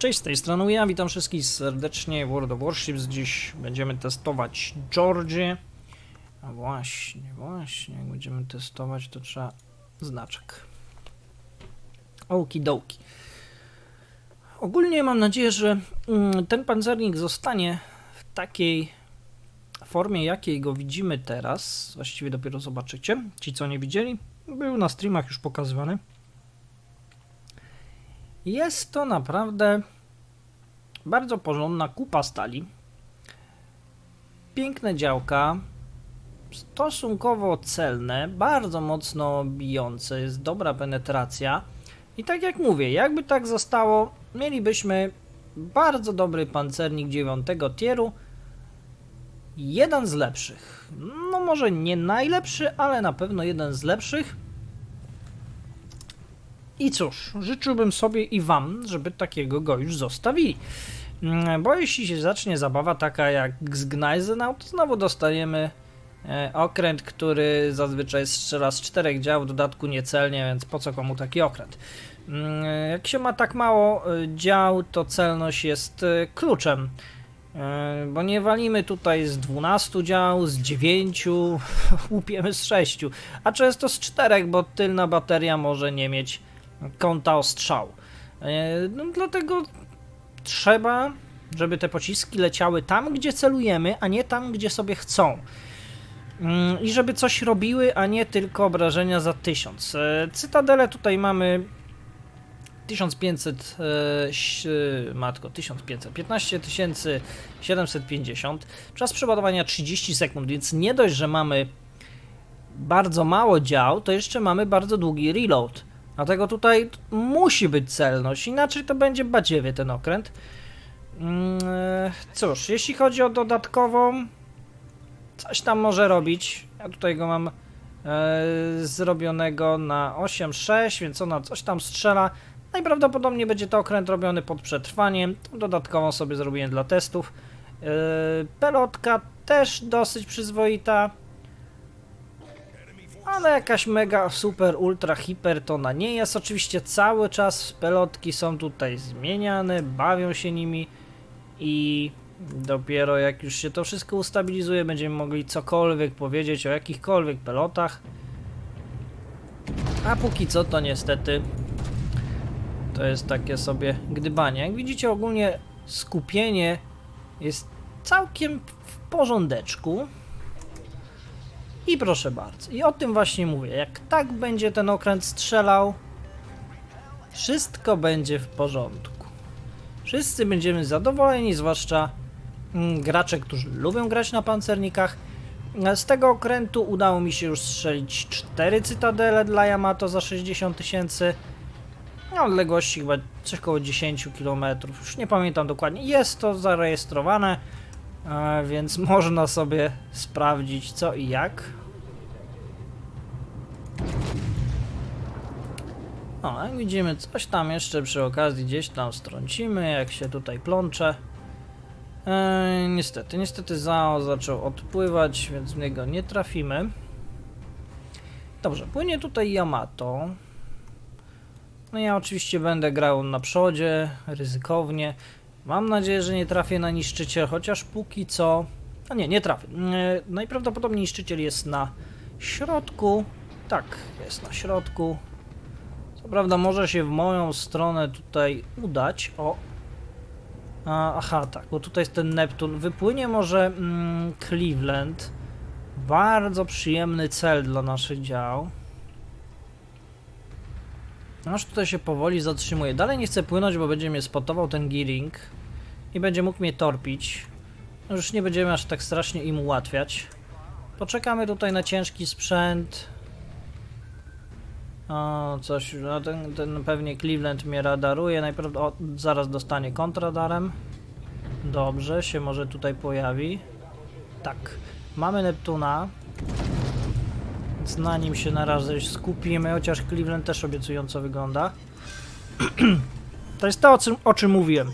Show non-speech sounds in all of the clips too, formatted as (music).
Cześć, z tej strony ja, witam wszystkich serdecznie World of Warships. Dziś będziemy testować Georgię. A właśnie, właśnie, jak będziemy testować, to trzeba znaczek. Okidoki. Ogólnie mam nadzieję, że mm, ten pancernik zostanie w takiej formie, jakiej go widzimy teraz. Właściwie dopiero zobaczycie. Ci, co nie widzieli, był na streamach już pokazywany. Jest to naprawdę bardzo porządna kupa stali. Piękne działka, stosunkowo celne, bardzo mocno bijące, jest dobra penetracja. I tak jak mówię, jakby tak zostało, mielibyśmy bardzo dobry pancernik 9 tieru. Jeden z lepszych. No może nie najlepszy, ale na pewno jeden z lepszych. I cóż, życzyłbym sobie i wam, żeby takiego go już zostawili. Mm, Bo jeśli się zacznie zabawa taka jak z Gneisenau, to znowu dostaniemy e, okręt, który zazwyczaj strzela z czterech dział, w dodatku niecelnie, więc po co komu taki okręt? Mm, Jak się ma tak mało e, dział, to celność jest e, kluczem. Bo nie walimy tutaj z 12 dział, z 9, (laughs) łupiemy z 6, a często z 4, bo tylna bateria może nie mieć kąta ostrzału. E, No, dlatego trzeba, żeby te pociski leciały tam, gdzie celujemy, a nie tam, gdzie sobie chcą. Mm, I żeby coś robiły, a nie tylko obrażenia za 1000. E, Cytadele tutaj mamy 1500, e, matko, 1500, 15 750. Czas przeładowania 30 sekund, więc nie dość, że mamy bardzo mało dział, to jeszcze mamy bardzo długi reload. Dlatego tutaj musi być celność, inaczej to będzie badziewie ten okręt. Mm, Cóż, jeśli chodzi o dodatkową, coś tam może robić. Ja tutaj go mam e, zrobionego na 8.6, więc ona coś tam strzela. Najprawdopodobniej będzie to okręt robiony pod przetrwaniem. Dodatkową sobie zrobiłem dla testów. E, pelotka też dosyć przyzwoita. Ale jakaś mega, super, ultra, hiper to ona nie jest. Oczywiście cały czas pelotki są tutaj zmieniane, bawią się nimi i dopiero jak już się to wszystko ustabilizuje, będziemy mogli cokolwiek powiedzieć o jakichkolwiek pelotach. A póki co to niestety to jest takie sobie gdybanie. Jak widzicie ogólnie skupienie jest całkiem w porządeczku. I proszę bardzo, i o tym właśnie mówię. Jak tak będzie ten okręt strzelał, wszystko będzie w porządku. Wszyscy będziemy zadowoleni, zwłaszcza mm, gracze, którzy lubią grać na pancernikach. Z tego okrętu udało mi się już strzelić 4 cytadele dla Yamato za 60 tysięcy. Na odległości chyba coś około 10 km, już nie pamiętam dokładnie. Jest to zarejestrowane, e, więc (laughs) można sobie sprawdzić co i jak. O, jak widzimy, coś tam jeszcze przy okazji gdzieś tam strącimy, jak się tutaj plącze. Eee, niestety, niestety Zao zaczął odpływać, więc w niego nie trafimy. Dobrze, płynie tutaj Yamato. No ja oczywiście będę grał na przodzie, ryzykownie. Mam nadzieję, że nie trafię na niszczyciel, chociaż póki co... A nie, nie trafię. Eee, najprawdopodobniej niszczyciel jest na środku. Tak, jest na środku. Prawda może się w moją stronę tutaj udać. O. A, aha, tak, bo tutaj jest ten Neptun. Wypłynie może mm, Cleveland. Bardzo przyjemny cel dla naszych dział. Aż tutaj się powoli zatrzymuje. Dalej nie chcę płynąć, bo będzie mnie spotował ten Gearing i będzie mógł mnie torpić. Już nie będziemy aż tak strasznie im ułatwiać. Poczekamy tutaj na ciężki sprzęt. O, coś, no ten, ten pewnie Cleveland mnie radaruje, o, zaraz dostanie kontradarem. Dobrze, się może tutaj pojawi. Tak, mamy Neptuna. Więc na nim się na razie skupimy, chociaż Cleveland też obiecująco wygląda. (clears throat) to jest to, o czym, o czym mówiłem.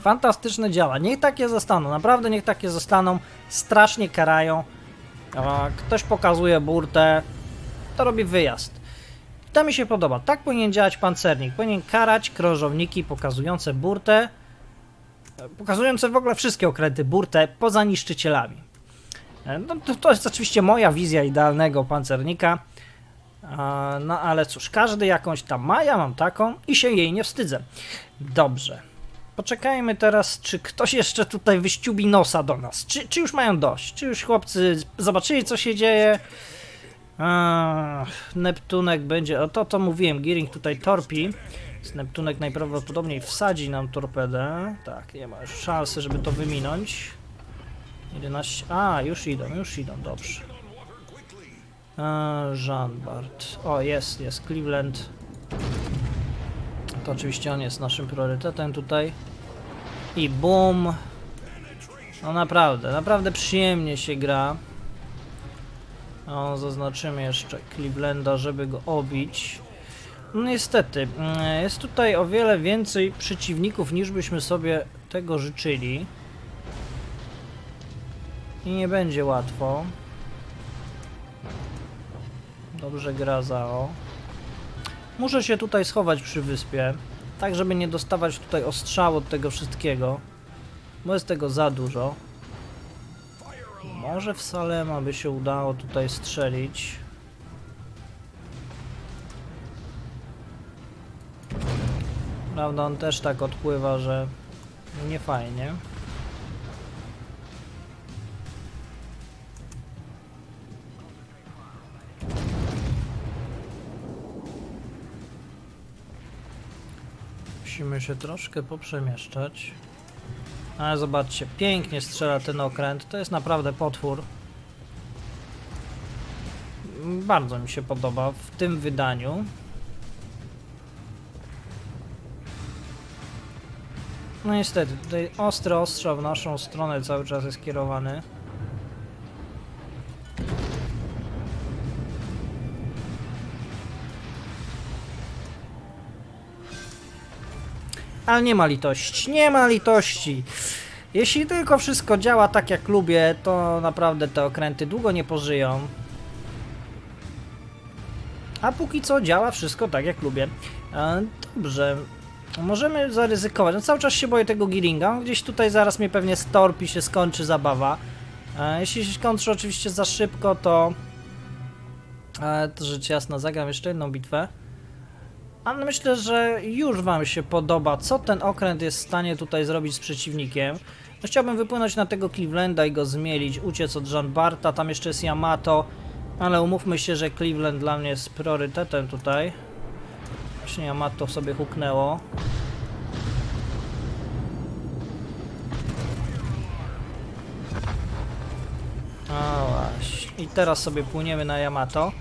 Fantastyczne działa. Niech takie zostaną, naprawdę niech takie zostaną. Strasznie karają. Ktoś pokazuje burtę, to robi wyjazd. To mi się podoba. Tak powinien działać pancernik. Powinien karać krążowniki pokazujące burtę, pokazujące w ogóle wszystkie okręty burtę poza niszczycielami. E, No, to, to jest oczywiście moja wizja idealnego pancernika. E, No ale cóż, każdy jakąś tam ma, ja mam taką i się jej nie wstydzę. Dobrze. Poczekajmy teraz, czy ktoś jeszcze tutaj wyściubi nosa do nas. Czy, czy już mają dość? Czy już chłopcy zobaczyli, co się dzieje? Neptunek będzie. O to, to mówiłem. Gearing tutaj torpi. Więc Neptunek najprawdopodobniej wsadzi nam torpedę. Tak, nie ma już szansy, żeby to wyminąć. 11. A, już idą, już idą, dobrze. Eee, Jean Bart. O, jest, jest. Cleveland. To oczywiście on jest naszym priorytetem tutaj. I boom. No naprawdę, naprawdę przyjemnie się gra. O, zaznaczymy jeszcze Clevelanda, żeby go obić. No niestety, mm, jest tutaj o wiele więcej przeciwników niż byśmy sobie tego życzyli. I nie będzie łatwo. Dobrze gra Zao. Muszę się tutaj schować przy wyspie, tak żeby nie dostawać tutaj ostrzału od tego wszystkiego, bo jest tego za dużo. Może w Salema by się udało tutaj strzelić. Prawda, on też tak odpływa, że nie fajnie. Musimy się troszkę poprzemieszczać. Ale zobaczcie, pięknie strzela ten okręt. To jest naprawdę potwór. Bardzo mi się podoba w tym wydaniu. No niestety, tutaj ostry ostrzał w naszą stronę cały czas jest kierowany. Ale nie ma litości, nie ma litości. Jeśli tylko wszystko działa tak jak lubię, to naprawdę te okręty długo nie pożyją. A póki co działa wszystko tak jak lubię. E, dobrze, możemy zaryzykować. No, cały czas się boję tego Gearinga. Gdzieś tutaj zaraz mnie pewnie storpi się skończy zabawa. E, jeśli się skończy oczywiście za szybko, to... E, to rzecz jasna, zagram jeszcze jedną bitwę. Ale myślę, że już Wam się podoba, co ten okręt jest w stanie tutaj zrobić z przeciwnikiem. No, chciałbym wypłynąć na tego Clevelanda i go zmielić, uciec od Jean Barta, tam jeszcze jest Yamato, ale umówmy się, że Cleveland dla mnie jest priorytetem tutaj. Właśnie Yamato sobie huknęło. O właśnie. I teraz sobie płyniemy na Yamato.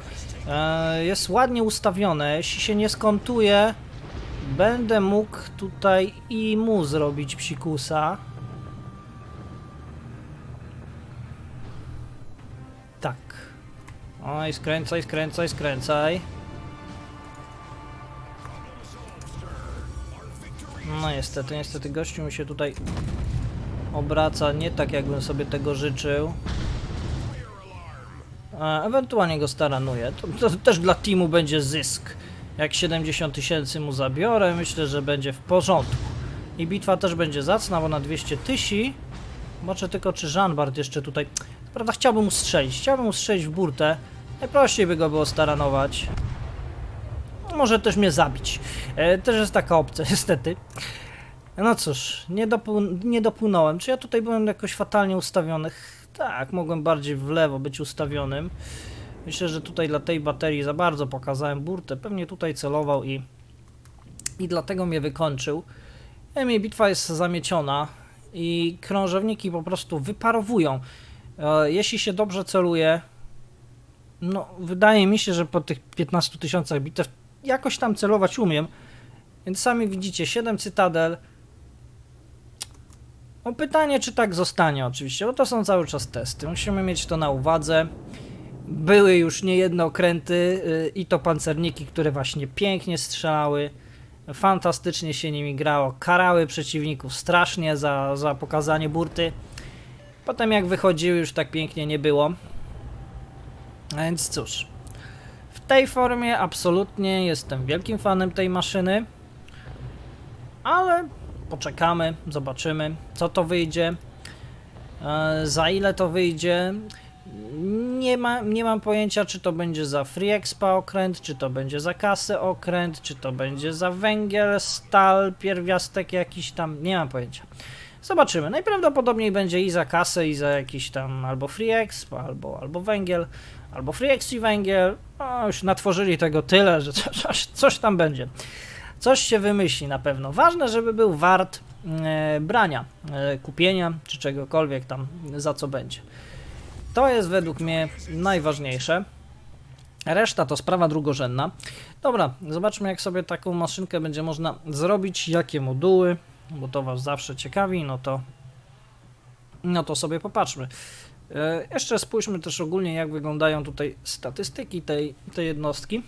E, jest ładnie ustawione. Jeśli się nie skontuje, będę mógł tutaj i mu zrobić psikusa. Tak. Oj, skręcaj, skręcaj, skręcaj. No niestety, niestety gościu mi się tutaj obraca nie tak jakbym sobie tego życzył. Ewentualnie go staranuję. To, to też dla teamu będzie zysk. Jak 70 tysięcy mu zabiorę, myślę, że będzie w porządku. I bitwa też będzie zacna, bo na 200 tysięcy. Zobaczę tylko, czy Jean-Bart jeszcze tutaj... Prawda, chciałbym mu strzelić. Chciałbym mu strzelić w burtę. Najprościej by go było staranować. Może też mnie zabić. E, też jest taka opcja, (laughs) niestety. No cóż, nie, dopł- nie dopłynąłem. Czy ja tutaj byłem jakoś fatalnie ustawiony? Tak, mogłem bardziej w lewo być ustawionym. Myślę, że tutaj dla tej baterii za bardzo pokazałem burtę. Pewnie tutaj celował i, i dlatego mnie wykończył. Emi bitwa jest zamieciona i krążowniki po prostu wyparowują. E, jeśli się dobrze celuje, no wydaje mi się, że po tych 15 tysiącach bitew jakoś tam celować umiem. Więc sami widzicie, 7 cytadel. No pytanie, czy tak zostanie oczywiście, bo to są cały czas testy. Musimy mieć to na uwadze. Były już niejedne okręty yy, i to pancerniki, które właśnie pięknie strzelały. Fantastycznie się nimi grało. Karały przeciwników strasznie za, za pokazanie burty. Potem jak wychodziły już tak pięknie nie było. A więc cóż. W tej formie absolutnie jestem wielkim fanem tej maszyny, ale poczekamy, zobaczymy co to wyjdzie, e, za ile to wyjdzie. Nie, ma, nie mam pojęcia, czy to będzie za Free Expa okręt, czy to będzie za kasę okręt, czy to będzie za węgiel, stal, pierwiastek jakiś tam, nie mam pojęcia. Zobaczymy. Najprawdopodobniej będzie i za kasę, i za jakiś tam albo Free Exp, albo, albo węgiel, albo Free Exp i węgiel. O, już natworzyli tego tyle, że (laughs) coś, coś tam będzie. Coś się wymyśli na pewno. Ważne, żeby był wart e, brania, e, kupienia, czy czegokolwiek tam, za co będzie. To jest według mnie najważniejsze. Reszta to sprawa drugorzędna. Dobra, zobaczmy jak sobie taką maszynkę będzie można zrobić, jakie moduły, bo to Was zawsze ciekawi, no to no to sobie popatrzmy. E, jeszcze spójrzmy też ogólnie jak wyglądają tutaj statystyki tej, tej jednostki.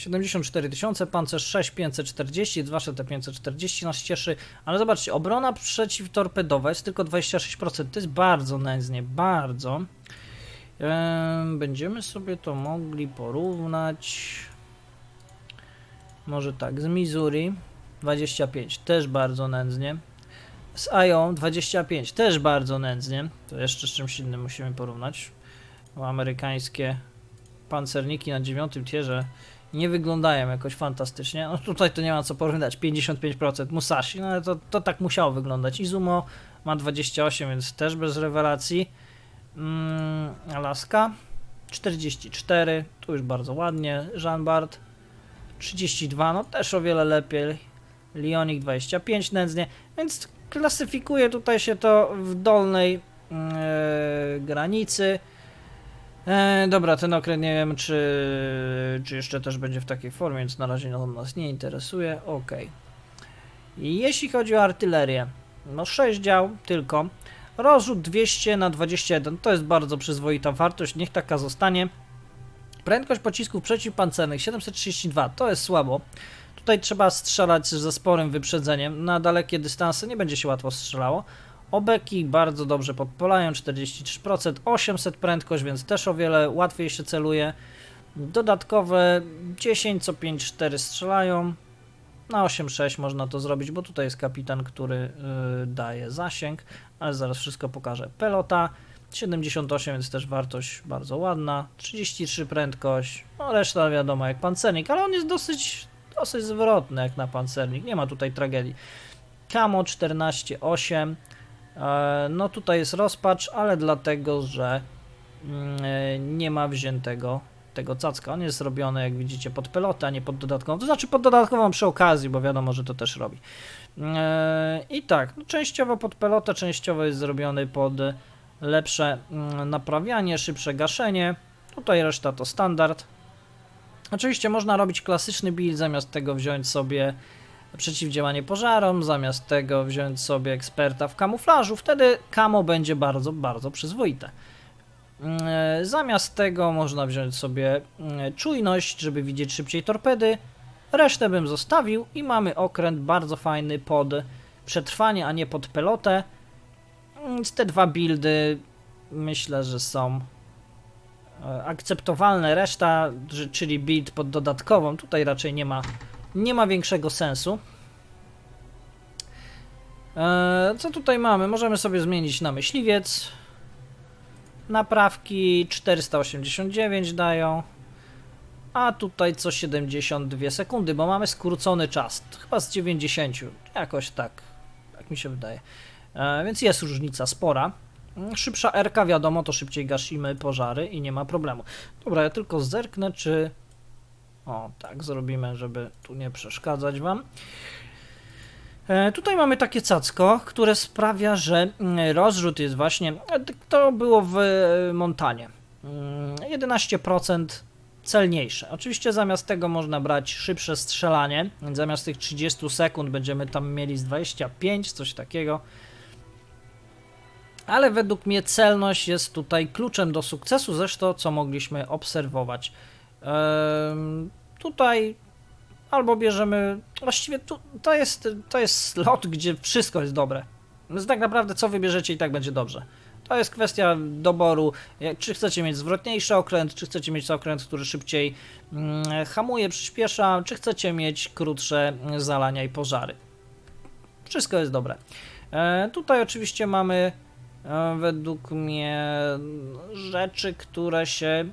74 tysiące, pancerz 6540, 2 te 540 nas cieszy, ale zobaczcie, obrona przeciwtorpedowa jest tylko 26%, to jest bardzo nędznie, bardzo. Em, Będziemy sobie to mogli porównać. Może tak, z Missouri 25, też bardzo nędznie. Z Iowa 25, też bardzo nędznie. To jeszcze z czymś innym musimy porównać. Amerykańskie pancerniki na dziewiątym tierze nie wyglądają jakoś fantastycznie. No tutaj to nie ma co porównać. 55% Musashi, no ale to, to tak musiało wyglądać. Izumo ma 28, więc też bez rewelacji. Mm, Alaska 44, tu już bardzo ładnie. Jean Bart 32, no też o wiele lepiej. Lionik 25 nędznie, więc klasyfikuje tutaj się to w dolnej e, granicy. E, dobra, ten okręt nie wiem, czy, czy jeszcze też będzie w takiej formie, więc na razie on nas nie interesuje. Ok. Jeśli chodzi o artylerię, no 6 dział tylko. Rozrzut 200 na 21 to jest bardzo przyzwoita wartość, niech taka zostanie. Prędkość pocisków przeciwpancernych 732 to jest słabo. Tutaj trzeba strzelać ze sporym wyprzedzeniem. Na dalekie dystanse nie będzie się łatwo strzelało. Obeki bardzo dobrze podpalają, 43%, 800 prędkość, więc też o wiele łatwiej się celuje. Dodatkowe 10 co 5, 4 strzelają. Na 8-6 można to zrobić, bo tutaj jest kapitan, który yy, daje zasięg, ale zaraz wszystko pokażę. Pelota 78, więc też wartość bardzo ładna. 33 prędkość, no reszta wiadomo jak pancernik, ale on jest dosyć, dosyć zwrotny jak na pancernik, nie ma tutaj tragedii. Camo 14,8. E, No tutaj jest rozpacz, ale dlatego, że mm, e, nie ma wziętego tego cacka. On jest zrobiony, jak widzicie, pod pelotę, a nie pod dodatkową. To znaczy pod dodatkową przy okazji, bo wiadomo, że to też robi. E, I tak, no, częściowo pod pelotę, częściowo jest zrobiony pod lepsze mm, naprawianie, szybsze gaszenie. Tutaj reszta to standard. Oczywiście można robić klasyczny build, zamiast tego wziąć sobie przeciwdziałanie pożarom, zamiast tego wziąć sobie eksperta w kamuflażu, wtedy kamo będzie bardzo, bardzo przyzwoite. Mm, Zamiast tego można wziąć sobie mm, czujność, żeby widzieć szybciej torpedy. Resztę bym zostawił i mamy okręt bardzo fajny pod przetrwanie, a nie pod pelotę. Więc te dwa buildy myślę, że są e, akceptowalne. Reszta, czyli build pod dodatkową, tutaj raczej nie ma nie ma większego sensu. Eee, co tutaj mamy? Możemy sobie zmienić na myśliwiec. Naprawki 489 dają. A tutaj co 72 sekundy, bo mamy skrócony czas. Chyba z 90. Jakoś tak. Tak mi się wydaje. Eee, więc jest różnica spora. Mm, Szybsza RK, wiadomo, to szybciej gasimy pożary i nie ma problemu. Dobra, ja tylko zerknę, czy o, tak zrobimy, żeby tu nie przeszkadzać Wam. E, tutaj mamy takie cacko, które sprawia, że mm, rozrzut jest właśnie. e, To było w e, Montanie. Mm, 11% celniejsze. Oczywiście zamiast tego można brać szybsze strzelanie, zamiast tych 30 sekund będziemy tam mieli z 25, coś takiego. Ale według mnie celność jest tutaj kluczem do sukcesu, zresztą co mogliśmy obserwować. Tutaj albo bierzemy. Właściwie tu, to, jest, to jest slot, gdzie wszystko jest dobre. Więc tak naprawdę co wybierzecie i tak będzie dobrze. To jest kwestia doboru, jak- czy chcecie mieć zwrotniejszy okręt, czy chcecie mieć okręt, który szybciej mm, hamuje, przyspiesza, czy chcecie mieć krótsze mm, zalania i pożary. Wszystko jest dobre. E, tutaj oczywiście mamy e, według mnie rzeczy, które się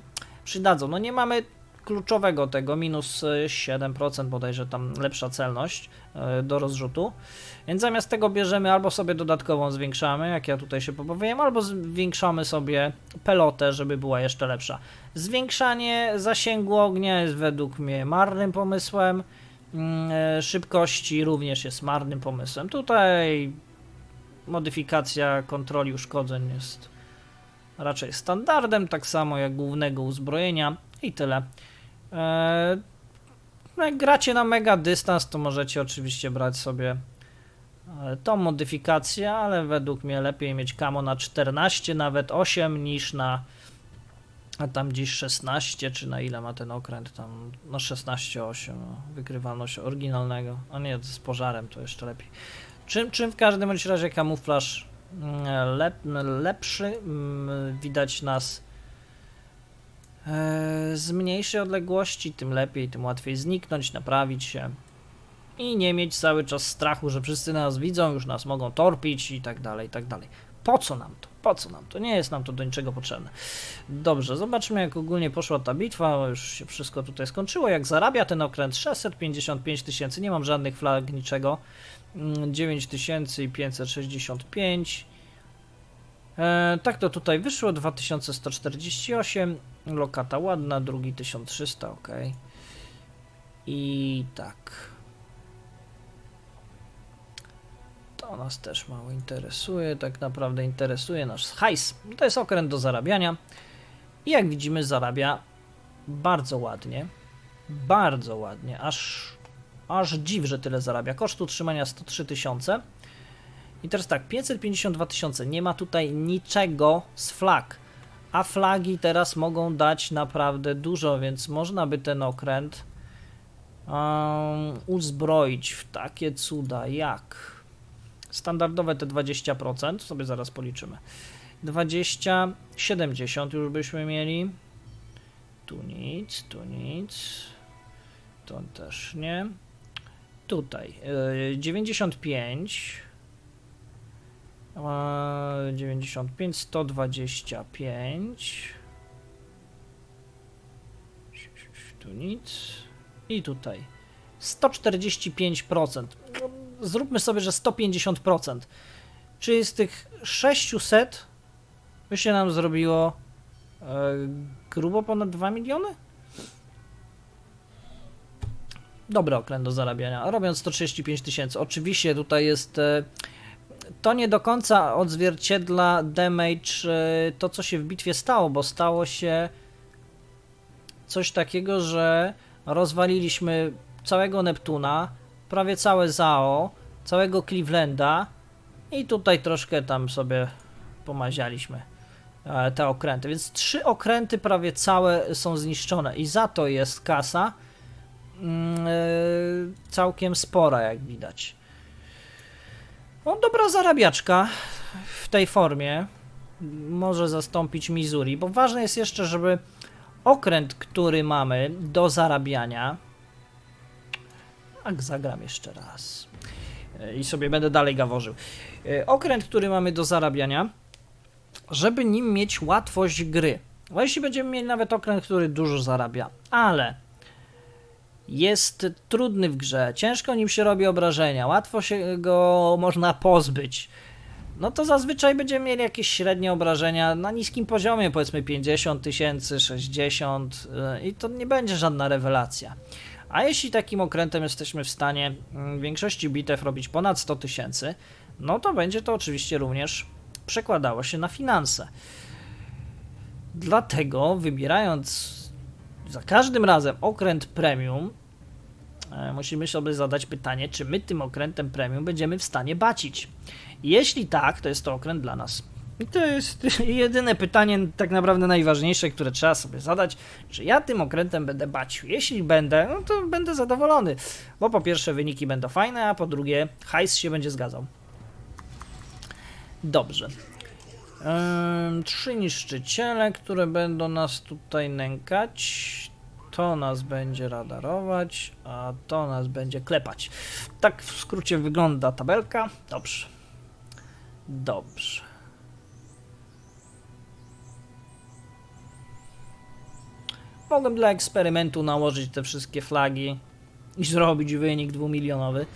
przydadzą. No nie mamy kluczowego tego, minus e, 7% bodajże tam lepsza celność e, do rozrzutu. Więc zamiast tego bierzemy albo sobie dodatkową zwiększamy, jak ja tutaj się pobawiłem, albo zwiększamy sobie pelotę, żeby była jeszcze lepsza. Zwiększanie zasięgu ognia jest według mnie marnym pomysłem. Mm, e, Szybkości również jest marnym pomysłem. Tutaj modyfikacja kontroli uszkodzeń jest raczej standardem, tak samo jak głównego uzbrojenia i tyle. No jak gracie na mega dystans, to możecie oczywiście brać sobie e, tą modyfikację, ale według mnie lepiej mieć kamo na 14, nawet 8 niż na a tam gdzieś 16, czy na ile ma ten okręt tam, no 16,8, no, wykrywalność oryginalnego, a nie z pożarem to jeszcze lepiej. Czym, czym w każdym razie kamuflaż mm, lep, lepszy, mm, widać nas z mniejszej odległości, tym lepiej, tym łatwiej zniknąć, naprawić się i nie mieć cały czas strachu, że wszyscy nas widzą, już nas mogą torpić i tak dalej, i tak dalej. Po co nam to? Po co nam to? Nie jest nam to do niczego potrzebne. Dobrze, zobaczmy jak ogólnie poszła ta bitwa, już się wszystko tutaj skończyło, jak zarabia ten okręt, 655 tysięcy, nie mam żadnych flag, niczego, Mm, 9565, e, tak to tutaj wyszło, 2148, lokata ładna, drugi 1300, ok. I tak. To nas też mało interesuje, tak naprawdę interesuje nasz hajs. To jest okręt do zarabiania. I jak widzimy, zarabia bardzo ładnie. Bardzo ładnie, aż, aż dziw, że tyle zarabia. Koszt utrzymania 103 tysiące. I teraz tak, 552 tysiące. Nie ma tutaj niczego z flag. A flagi teraz mogą dać naprawdę dużo, więc można by ten okręt um, uzbroić w takie cuda jak standardowe te 20%, sobie zaraz policzymy. 20, 70 już byśmy mieli. Tu nic, tu nic. To też nie. Tutaj yy, 95. Yy, 95, 125. Tu nic. I tutaj 145%. No, zróbmy sobie, że 150%. Czyli z tych 600 by się nam zrobiło e, grubo ponad 2 miliony? Dobry okręt do zarabiania, robiąc 135 tysięcy. Oczywiście tutaj jest e, to nie do końca odzwierciedla damage e, to, co się w bitwie stało, bo stało się coś takiego, że rozwaliliśmy całego Neptuna, prawie całe Zao, całego Clevelanda i tutaj troszkę tam sobie pomazialiśmy e, te okręty. Więc trzy okręty prawie całe są zniszczone i za to jest kasa mm, e, całkiem spora, jak widać. No, dobra zarabiaczka w tej formie może zastąpić Missouri, bo ważne jest jeszcze, żeby okręt, który mamy do zarabiania, tak zagram jeszcze raz i sobie będę dalej gaworzył. E, Okręt, który mamy do zarabiania, żeby nim mieć łatwość gry. Bo jeśli będziemy mieli nawet okręt, który dużo zarabia, ale jest trudny w grze, ciężko nim się robi obrażenia, łatwo się go można pozbyć, no to zazwyczaj będziemy mieli jakieś średnie obrażenia na niskim poziomie, powiedzmy 50 tysięcy, 60 yy, i to nie będzie żadna rewelacja. A jeśli takim okrętem jesteśmy w stanie mm, w większości bitew robić ponad 100 tysięcy, no to będzie to oczywiście również przekładało się na finanse. Dlatego wybierając za każdym razem okręt premium, musimy sobie zadać pytanie, czy my tym okrętem premium będziemy w stanie bacić. Jeśli tak, to jest to okręt dla nas. I to jest (laughs) jedyne pytanie, tak naprawdę najważniejsze, które trzeba sobie zadać, czy ja tym okrętem będę bacił. Jeśli będę, no to będę zadowolony, bo po pierwsze wyniki będą fajne, a po drugie hajs się będzie zgadzał. Dobrze. Ym, trzy niszczyciele, które będą nas tutaj nękać. To nas będzie radarować, a to nas będzie klepać. Tak w skrócie wygląda tabelka. Dobrze. Dobrze. Mogłem dla eksperymentu nałożyć te wszystkie flagi i zrobić wynik dwumilionowy.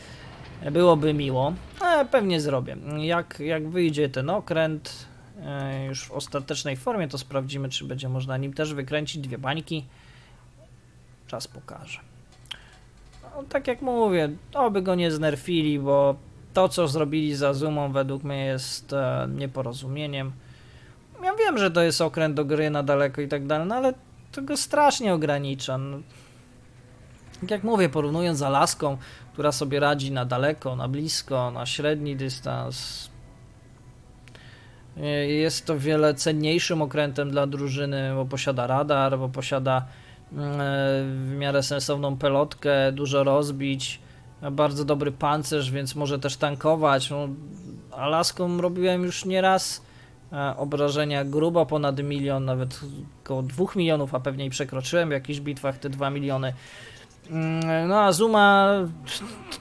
Byłoby miło, ale pewnie zrobię. Jak, jak wyjdzie ten okręt e, już w ostatecznej formie, to sprawdzimy, czy będzie można nim też wykręcić dwie bańki. Czas pokaże. No, tak jak mówię, oby go nie znerfili, bo to, co zrobili za Zumą, według mnie jest e, nieporozumieniem. Ja wiem, że to jest okręt do gry na daleko i tak dalej, no ale to go strasznie ogranicza. No. Tak jak mówię, porównując z Alaską, która sobie radzi na daleko, na blisko, na średni dystans, e, jest to wiele cenniejszym okrętem dla drużyny, bo posiada radar, bo posiada w miarę sensowną pelotkę, dużo rozbić, bardzo dobry pancerz, więc może też tankować. No, Alaską robiłem już nieraz e, obrażenia grubo ponad milion, nawet około 2 milionów, a pewnie i przekroczyłem w jakichś bitwach te 2 miliony. Mm, No a Zuma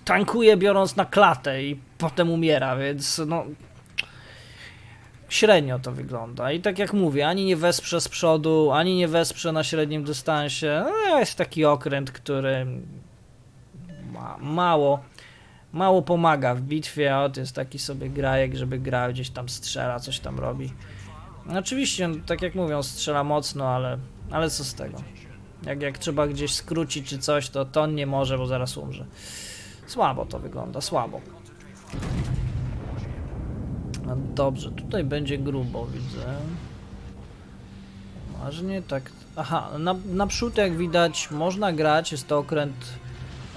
tankuje biorąc na klatę i potem umiera, więc no średnio to wygląda. I tak jak mówię, ani nie wesprze z przodu, ani nie wesprze na średnim dystansie. No, jest taki okręt, który ma mało mało pomaga w bitwie, a to jest taki sobie grajek, żeby grał, gdzieś tam strzela, coś tam robi. Oczywiście, no, tak jak mówią, strzela mocno, ale, ale co z tego? Jak, jak trzeba gdzieś skrócić czy coś, to, to on nie może, bo zaraz umrze. Słabo to wygląda, słabo. No dobrze, tutaj będzie grubo, widzę. Ważnie, tak. Aha, na, naprzód jak widać można grać, jest to okręt,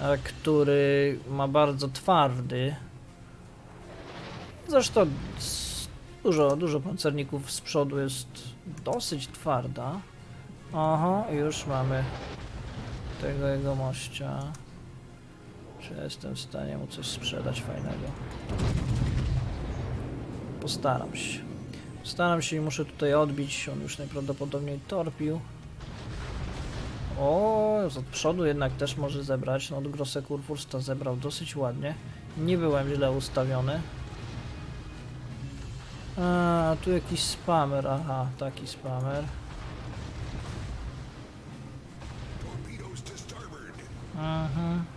e, który ma bardzo twardy. Zresztą dużo, dużo pancerników z przodu jest dosyć twarda. Aha, już mamy tego jego mościa. Czy jestem w stanie mu coś sprzedać fajnego? Postaram się. Staram się i muszę tutaj odbić. On już najprawdopodobniej torpił. O, od przodu jednak też może zebrać. No, od Grosse Kurfürsta zebrał dosyć ładnie. Nie byłem źle ustawiony. A, tu jakiś spamer. Aha, taki spamer. Mhm.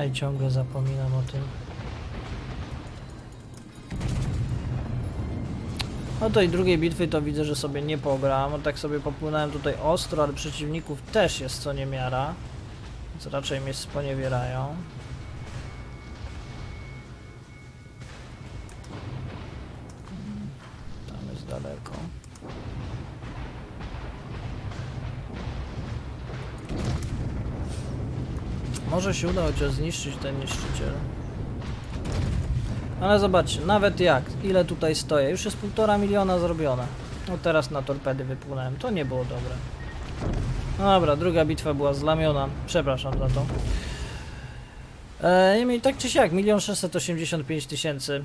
Aj, ciągle zapominam o tym. No tej drugiej bitwy to widzę, że sobie nie pogram. Tak sobie popłynąłem tutaj ostro, ale przeciwników też jest co niemiara. Więc raczej mnie sponiewierają. Może się uda chociaż zniszczyć ten niszczyciel. Ale zobaczcie, nawet jak, ile tutaj stoję, już jest półtora miliona zrobione. No teraz na torpedy wypłynąłem, to nie było dobre. No dobra, druga bitwa była zlamiona, przepraszam za to. Eee, i tak czy siak, 1 685 tysięcy.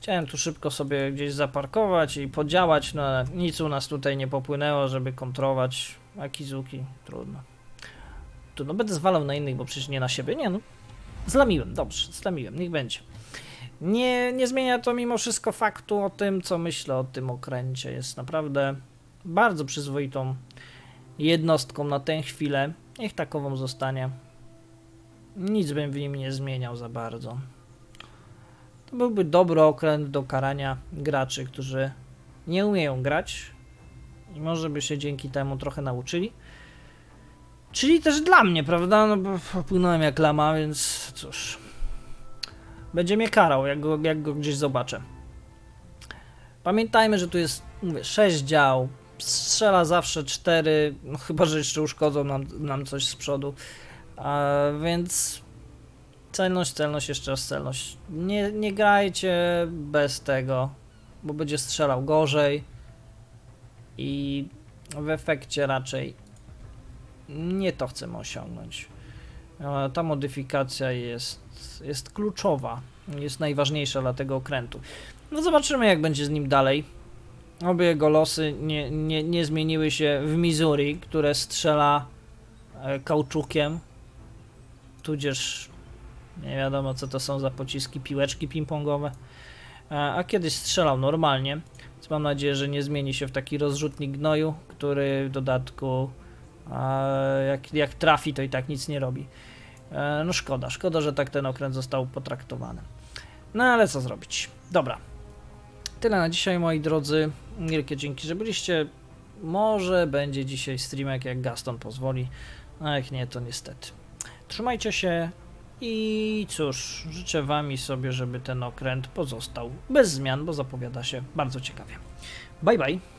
Chciałem tu szybko sobie gdzieś zaparkować i podziałać, no ale nic u nas tutaj nie popłynęło, żeby kontrować Akizuki, trudno. Tu no będę zwalał na innych, bo przecież nie na siebie, nie no. Zlamiłem, dobrze, zlamiłem, niech będzie. Nie, nie zmienia to mimo wszystko faktu o tym, co myślę o tym okręcie. Jest naprawdę bardzo przyzwoitą jednostką na tę chwilę. Niech takową zostanie. Nic bym w nim nie zmieniał za bardzo. To byłby dobry okręt do karania graczy, którzy nie umieją grać i może by się dzięki temu trochę nauczyli. Czyli też dla mnie, prawda? No bo popłynąłem jak lama, więc cóż. Będzie mnie karał, jak go, jak go gdzieś zobaczę. Pamiętajmy, że tu jest, mówię, 6 dział. Strzela zawsze 4, no chyba, że jeszcze uszkodzą nam, nam coś z przodu. A, więc celność, celność, jeszcze raz celność. Nie, nie grajcie bez tego, bo będzie strzelał gorzej i w efekcie raczej nie to chcemy osiągnąć. E, Ta modyfikacja jest, jest kluczowa, jest najważniejsza dla tego okrętu. No zobaczymy, jak będzie z nim dalej. Oby jego losy nie, nie, nie zmieniły się w Missouri, które strzela e, kauczukiem, tudzież nie wiadomo, co to są za pociski, piłeczki ping-pongowe. E, A kiedyś strzelał normalnie, więc mam nadzieję, że nie zmieni się w taki rozrzutnik gnoju, który w dodatku e, jak, jak trafi, to i tak nic nie robi. E, No szkoda, szkoda, że tak ten okręt został potraktowany. No ale co zrobić? Dobra. Tyle na dzisiaj, moi drodzy. Wielkie dzięki, że byliście. Może będzie dzisiaj streamek, jak Gaston pozwoli. A jak nie, to niestety. Trzymajcie się i cóż, życzę wam i sobie, żeby ten okręt pozostał bez zmian, bo zapowiada się bardzo ciekawie. Bye bye.